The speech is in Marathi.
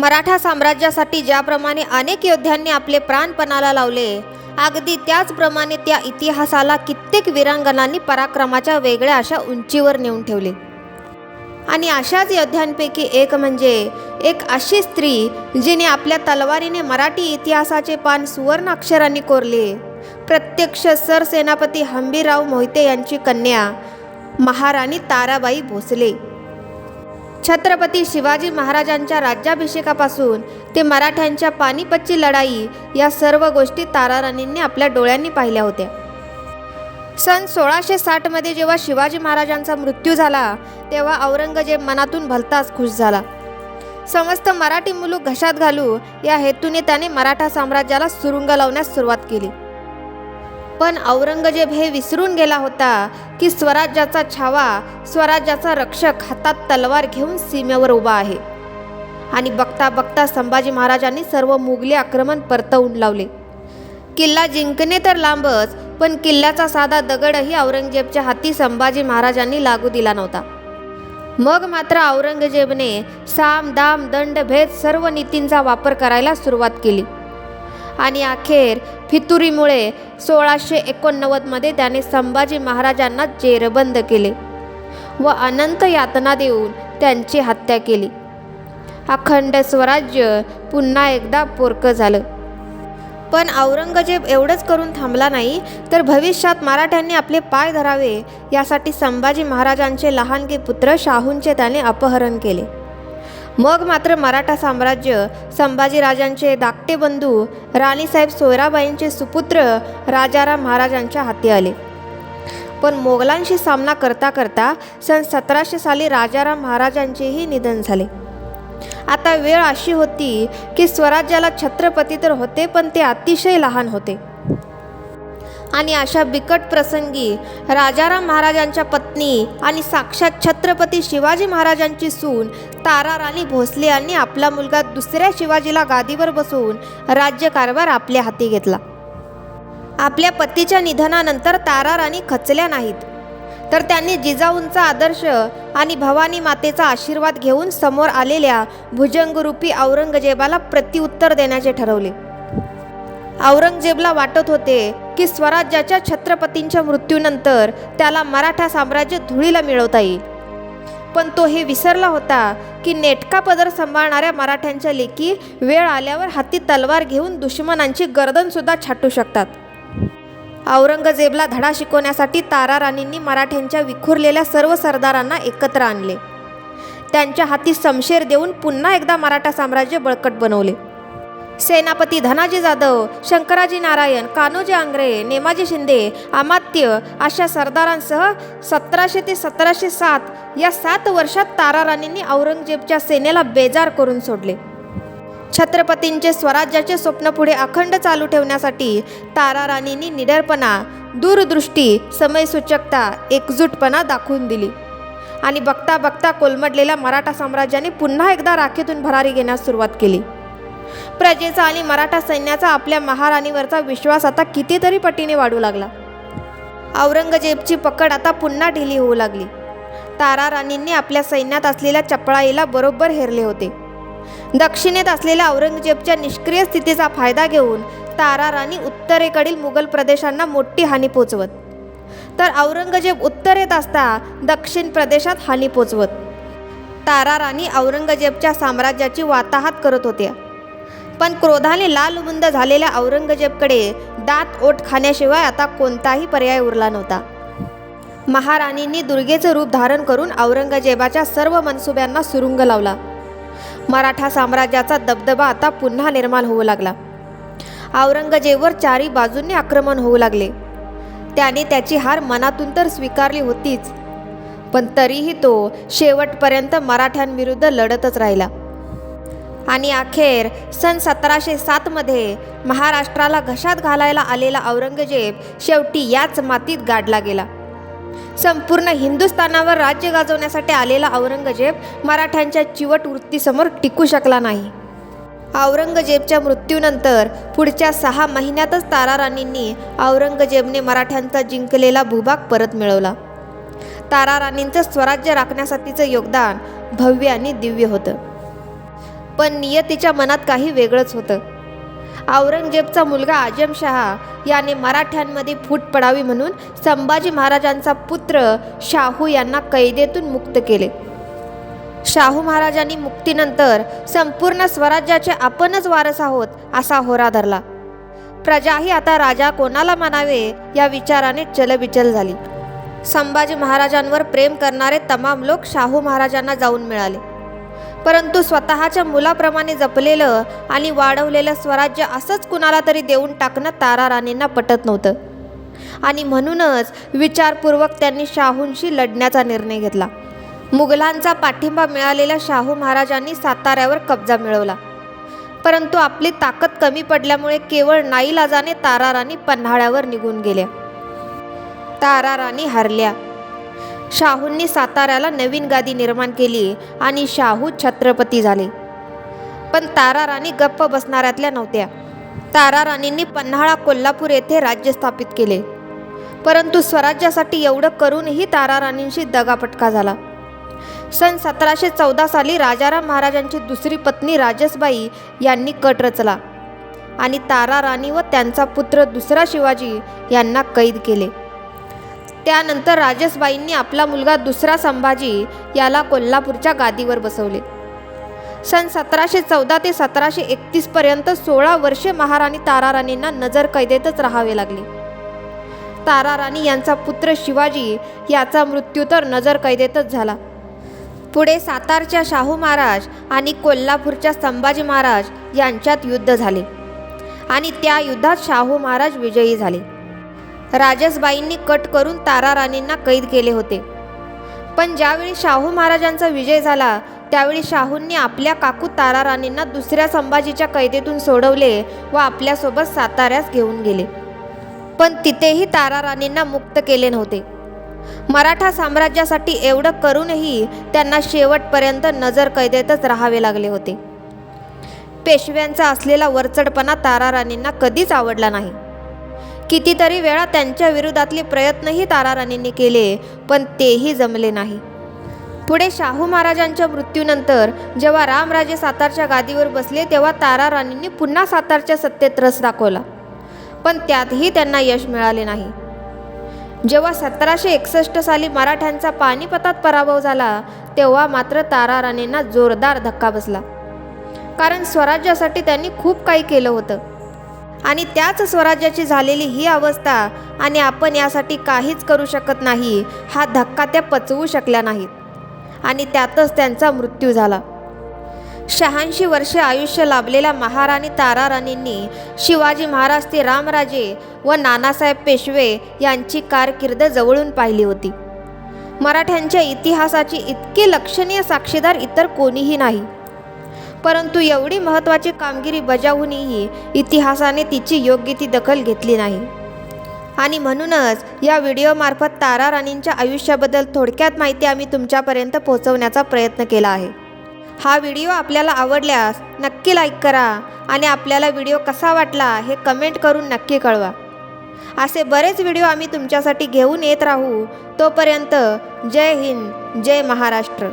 मराठा साम्राज्यासाठी ज्याप्रमाणे अनेक योद्ध्यांनी आपले प्राणपणाला लावले अगदी त्याचप्रमाणे त्या इतिहासाला कित्येक वीरांगणांनी पराक्रमाच्या वेगळ्या अशा उंचीवर नेऊन ठेवले. आणि अशाच योद्ध्यांपैकी एक म्हणजे एक अशी स्त्री जिने आपल्या तलवारीने मराठी इतिहासाचे पान सुवर्ण अक्षरांनी कोरले. प्रत्यक्ष सरसेनापती हंबीरराव मोहिते यांची कन्या महाराणी ताराबाई भोसले. छत्रपती शिवाजी महाराजांच्या राज्याभिषेकापासून ते मराठ्यांच्या पानिपतची लढाई या सर्व गोष्टी ताराराणींनी आपल्या डोळ्यांनी पाहिल्या होत्या. सन सोळाशे साठमध्ये जेव्हा शिवाजी महाराजांचा मृत्यू झाला तेव्हा औरंगजेब मनातून भलताच खुश झाला. समस्त मराठी मुलूक घशात घालू या हेतूने त्याने मराठा साम्राज्याला सुरुंग लावण्यास सुरुवात केली. पण औरंगजेब हे विसरून गेला होता की स्वराज्याचा छावा स्वराज्याचा रक्षक हातात तलवार घेऊन सीमेवर उभा आहे. आणि बघता बघता संभाजी महाराजांनी सर्व मुघली आक्रमण परतवून लावले. किल्ला जिंकणे तर लांबच पण किल्ल्याचा साधा दगडही औरंगजेबच्या हाती संभाजी महाराजांनी लागू दिला नव्हता. मग मात्र औरंगजेबने साम दाम दंड भेद सर्व नीतींचा वापर करायला सुरुवात केली. आणि अखेर फितुरीमुळे सोळाशे एकोणनव्वदमध्ये त्याने संभाजी महाराजांना जेरबंद केले व अनंत यातना देऊन त्यांची हत्या केली. अखंड स्वराज्य पुन्हा एकदा पोरकं झालं. पण औरंगजेब एवढंच करून थांबला नाही तर भविष्यात मराठ्यांनी आपले पाय धरावे यासाठी संभाजी महाराजांचे लहानगे पुत्र शाहूंचे त्याने अपहरण केले. मग मात्र मराठा साम्राज्य संभाजीराजांचे धाकटे बंधू राणीसाहेब सोयराबाईंचे सुपुत्र राजाराम महाराजांच्या हाती आले. पण मोगलांशी सामना करता करता सन सतराशे साली राजाराम महाराजांचेही निधन झाले. आता वेळ अशी होती की स्वराज्याला छत्रपती तर होते पण ते अतिशय लहान होते. आणि अशा बिकट प्रसंगी राजाराम महाराजांच्या पत्नी आणि साक्षात छत्रपती शिवाजी महाराजांची सून तारा राणी भोसले यांनी आपला मुलगा दुसऱ्या शिवाजीला गादीवर बसवून राज्यकारभार आपल्या हाती घेतला. आपल्या पतीच्या निधनानंतर तारा राणी खचल्या नाहीत. तर त्यांनी जिजाऊंचा आदर्श आणि भवानी मातेचा आशीर्वाद घेऊन समोर आलेल्या भुजंगरूपी औरंगजेबाला प्रत्युत्तर देण्याचे ठरवले. औरंगजेबला वाटत होते की स्वराज्याच्या छत्रपतींच्या मृत्यूनंतर त्याला मराठा साम्राज्य धुळीला मिळवता येईल. पण तो हे विसरला होता की नेटका पदर सांभाळणाऱ्या मराठ्यांच्या लेकी वेळ आल्यावर हाती तलवार घेऊन दुश्मनांची गर्दनसुद्धा छाटू शकतात. औरंगजेबला धडा शिकवण्यासाठी तारा राणींनी मराठ्यांच्या विखुरलेल्या सर्व सरदारांना एकत्र आणले. त्यांच्या हाती समशेर देऊन पुन्हा एकदा मराठा साम्राज्य बळकट बनवले. सेनापती धनाजी जाधव शंकराजी नारायण कान्होजी आंग्रे नेमाजी शिंदे अमात्य अशा सरदारांसह सतराशे ते सतराशे सात या सात वर्षात तारा राणींनी औरंगजेबच्या सेनेला बेजार करून सोडले. छत्रपतींचे स्वराज्याचे स्वप्न पुढे अखंड चालू ठेवण्यासाठी तारा राणींनी निडरपणा दूरदृष्टी समयसूचकता एकजूटपणा दाखवून दिली. आणि बघता बघता कोलमडलेल्या मराठा साम्राज्याने पुन्हा एकदा राखेतून भरारी घेण्यास सुरुवात केली. प्रजेचा आणि मराठा सैन्याचा आपल्या महाराणीवरचा विश्वास आता कितीतरी पटीने वाढू लागला. औरंगजेबची पकड आता पुन्हा ढिली होऊ लागली. तारा राणींनी आपल्या सैन्यात असलेल्या चपळाईला बरोबर हेरले होते. दक्षिणेत असलेल्या औरंगजेबच्या निष्क्रिय स्थितीचा फायदा घेऊन तारा राणी उत्तरेकडील मुघल प्रदेशांना मोठी हानी पोचवत. तर औरंगजेब उत्तरेत असता दक्षिण प्रदेशात हानी पोचवत. तारा राणी औरंगजेबच्या साम्राज्याची वाताहात करत होत्या. पण क्रोधाने लालबुंद झालेल्या औरंगजेबकडे दात ओठ खाण्याशिवाय आता कोणताही पर्याय उरला नव्हता. महाराणींनी दुर्गेचं रूप धारण करून औरंगजेबाच्या सर्व मनसुब्यांना सुरुंग लावला. मराठा साम्राज्याचा दबदबा आता पुन्हा निर्माण होऊ लागला. औरंगजेबवर चारी बाजूंनी आक्रमण होऊ लागले. त्याने त्याची हार मनातून तर स्वीकारली होतीच पण तरीही तो शेवटपर्यंत मराठ्यांविरुद्ध लढतच राहिला. आणि अखेर सन सतराशे सातमध्ये महाराष्ट्राला घशात घालायला आलेला औरंगजेब शेवटी याच मातीत गाडला गेला. संपूर्ण हिंदुस्थानावर राज्य गाजवण्यासाठी आलेला औरंगजेब मराठ्यांच्या चिवट वृत्तीसमोर टिकू शकला नाही. औरंगजेबच्या मृत्यूनंतर पुढच्या सहा महिन्यातच ताराराणींनी औरंगजेबने मराठ्यांचा जिंकलेला भूभाग परत मिळवला. तारा राणींचं स्वराज्य राखण्यासाठीचं योगदान भव्य आणि दिव्य होतं. पण नियतीच्या मनात काही वेगळंच होतं. औरंगजेबचा मुलगा आजमशहा याने मराठ्यांमध्ये फूट पडावी म्हणून संभाजी महाराजांचा पुत्र शाहू यांना कैदेतून मुक्त केले. शाहू महाराजांनी मुक्तीनंतर संपूर्ण स्वराज्याचे आपणच वारस आहोत असा होरा धरला. प्रजाही आता राजा कोणाला मानावे या विचाराने चलबिचल झाली. संभाजी महाराजांवर प्रेम करणारे तमाम लोक शाहू महाराजांना जाऊन मिळाले. परंतु स्वतःच्या मुलाप्रमाणे जपलेलं आणि वाढवलेलं स्वराज्य असंच कुणाला तरी देऊन टाकणं तारा राणींना पटत नव्हतं. आणि म्हणूनच विचारपूर्वक त्यांनी शाहूंशी लढण्याचा निर्णय घेतला. मुघलांचा पाठिंबा मिळालेल्या शाहू महाराजांनी साताऱ्यावर कब्जा मिळवला. परंतु आपली ताकद कमी पडल्यामुळे केवळ नाईलाजाने तारा राणी पन्हाळ्यावर निघून गेल्या. तारा राणी हरल्या. शाहूंनी साताऱ्याला नवीन गादी निर्माण केली आणि शाहू छत्रपती झाले. पण तारा राणी गप्प बसणाऱ्यातल्या नव्हत्या. तारा राणींनी पन्हाळा कोल्हापूर येथे राज्य स्थापित केले. परंतु स्वराज्यासाठी एवढं करूनही तारा राणींशी दगापटका झाला. सन सतराशे चौदा साली राजाराम महाराजांची दुसरी पत्नी राजसबाई यांनी कट रचला आणि तारा राणी व त्यांचा पुत्र दुसरा शिवाजी यांना कैद केले. त्यानंतर राजसबाईंनी आपला मुलगा दुसरा संभाजी याला कोल्हापूरच्या गादीवर बसवले. सन सतराशे चौदा ते सतराशे एकतीसपर्यंत सोळा वर्षे महाराणी ताराराणींना नजर कैदेतच राहावे लागले. ताराराणी यांचा पुत्र शिवाजी याचा मृत्यू तर नजर कैदेतच झाला. पुढे सातारच्या शाहू महाराज आणि कोल्हापूरच्या संभाजी महाराज यांच्यात युद्ध झाले आणि त्या युद्धात शाहू महाराज विजयी झाले. राजसबाईंनी कट करून तारा राणींना कैद केले होते. पण ज्यावेळी शाहू महाराजांचा विजय झाला त्यावेळी शाहूंनी आपल्या काकू तारा राणींना दुसऱ्या संभाजीच्या कैदेतून सोडवले व आपल्यासोबत साताऱ्यास घेऊन गेले. पण तिथेही तारा राणींना मुक्त केले नव्हते. मराठा साम्राज्यासाठी एवढं करूनही त्यांना शेवटपर्यंत नजर कैदेतच राहावे लागले होते. पेशव्यांचा असलेला वरचडपणा तारा राणींना कधीच आवडला नाही. कितीतरी वेळा त्यांच्या विरोधातले प्रयत्नही ताराराणींनी केले पण तेही जमले नाही. पुढे शाहू महाराजांच्या मृत्यूनंतर जेव्हा रामराजे सातारच्या गादीवर बसले तेव्हा तारा राणींनी पुन्हा सातारच्या सत्तेत रस दाखवला. पण त्यातही त्यांना यश मिळाले नाही. जेव्हा सतराशे एकसष्ट साली मराठ्यांचा पानिपतात पराभव झाला तेव्हा मात्र ताराराणींना जोरदार धक्का बसला. कारण स्वराज्यासाठी त्यांनी खूप काही केलं होतं. आणि त्याच स्वराज्याची झालेली ही अवस्था आणि आपण यासाठी काहीच करू शकत नाही हा धक्का त्या पचवू शकल्या नाहीत. आणि त्यातच त्यांचा मृत्यू झाला. शहाऐंशी वर्षे आयुष्य लाभलेल्या महाराणी तारा राणींनी शिवाजी महाराज ते रामराजे व नानासाहेब पेशवे यांची कारकीर्द जवळून पाहिली होती. मराठ्यांच्या इतिहासाची इतकी लक्षणीय साक्षीदार इतर कोणीही नाही. परंतु एवढी महत्त्वाची कामगिरी बजावूनही इतिहासाने तिची योग्य ती दखल घेतली नाही. आणि म्हणूनच या व्हिडिओमार्फत तारा राणींच्या आयुष्याबद्दल थोडक्यात माहिती आम्ही तुमच्यापर्यंत पोहोचवण्याचा प्रयत्न केला आहे. हा व्हिडिओ आपल्याला आवडल्यास नक्की लाईक करा आणि आपल्याला व्हिडिओ कसा वाटला हे कमेंट करून नक्की कळवा. असे बरेच व्हिडिओ आम्ही तुमच्यासाठी घेऊन येत राहू. तोपर्यंत जय हिंद जय महाराष्ट्र.